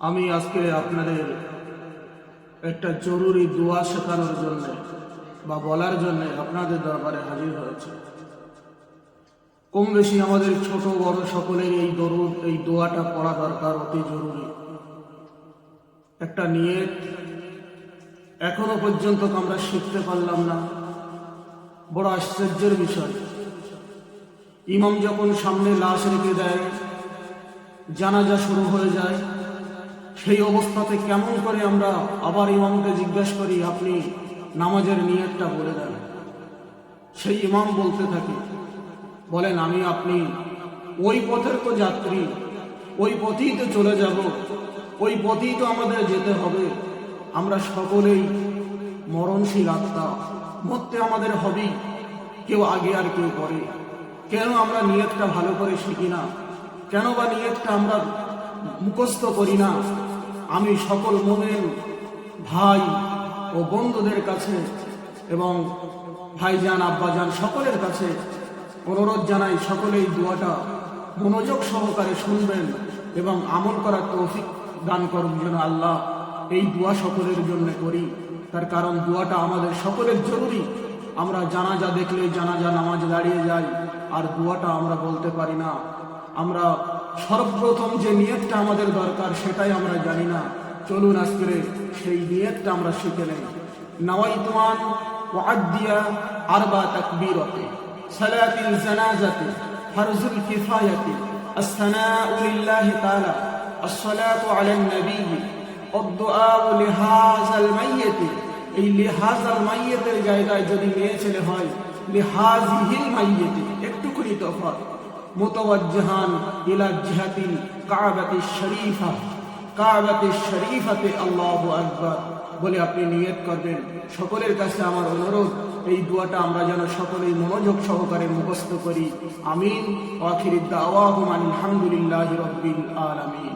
আমি আজকে আপনাদের একটা জরুরি দোয়া শেখানোর জন্য বা বলার জন্য আপনাদের দরবারে হাজির হয়েছে। কম বেশি আমাদের ছোট বড় সকলের এই দরুদ, এই দোয়াটা পড়া দরকার, অতি জরুরি। একটা নিয়ে এখনও পর্যন্ত আমরা শিখতে পারলাম না। বড় আশ্চর্যের বিষয়। ইমাম যখন সামনে লাশ রেখে দেয়, জানাজা শুরু হয়ে যায়, সেই অবস্থাতে কেমন করে আমরা আবার ইমামকে জিজ্ঞেস করি, আপনি নামাজের নিয়তটা বলে দেন। সেই ইমাম বলতে থাকে, বলেন, আমি, আপনি ওই পথের তো যাত্রী, ওই পথেই তো চলে যাব, ওই পথেই তো আমাদের যেতে হবে। আমরা সকলেই মরণশীল আত্মা, মরতে আমাদের হবেই, কেউ আগে আর কেউ পরে। কেন আমরা নিয়তটা ভালো করে শিখি না? কেন বা নিয়তটা আমরা মুখস্থ করি না? আমি সকল মোমেন ভাই ও বন্ধুদের কাছে এবং ভাইজান, আব্বাজান সকলের কাছে অনুরোধ জানাই সকলেই দোয়াটা মনোযোগ সহকারে শুনবেন এবং আমল করার তৌফিক দান করুন যেন আল্লাহ এই দোয়া সকলের জন্য করি। তার কারণ দোয়াটা আমাদের সকলের জরুরি। আমরা জানাজা দেখলে জানাজা নামাজ দাঁড়িয়ে যাই আর দোয়াটা আমরা বলতে পারি না আমরা সর্বপ্রথম যে নিয়তটা আমাদের দরকার সেটাই আমরা জানি না চলুন আজকে সেই নিয়তটা আমরা শিখে নেই নওয়াইতুয়ান ওয়াদ্দিয়া আরবা তাকবীরতে সালাতিল জানাজাতে ফরজুল কিফায়াতে الثناء لله تعالى الصلاة على النبي الدعاء لهذا الميت এই লিহাজাল মাইয়েতের জায়গায় যদি মেয়ে ছেলে হয়, লিহাজিহিল মাইয়েতে একটুখানি তফাৎ। মুতাওয়াজ্জিহান ইলা জিহাতিল কাবাতি শরীফা, কাবাতি শরীফাতে আল্লাহু আকবার। বলে আপনি নিয়ত করবেন, সকলের কাছে আমার অনুরোধ, এই দোয়াটা আমরা যেন সকলেই মনোযোগ সহকারে মুখস্থ করি। আমিন। ওয়াখির দাওয়াহুম আলহামদুলিল্লাহি রাব্বিল আলামিন।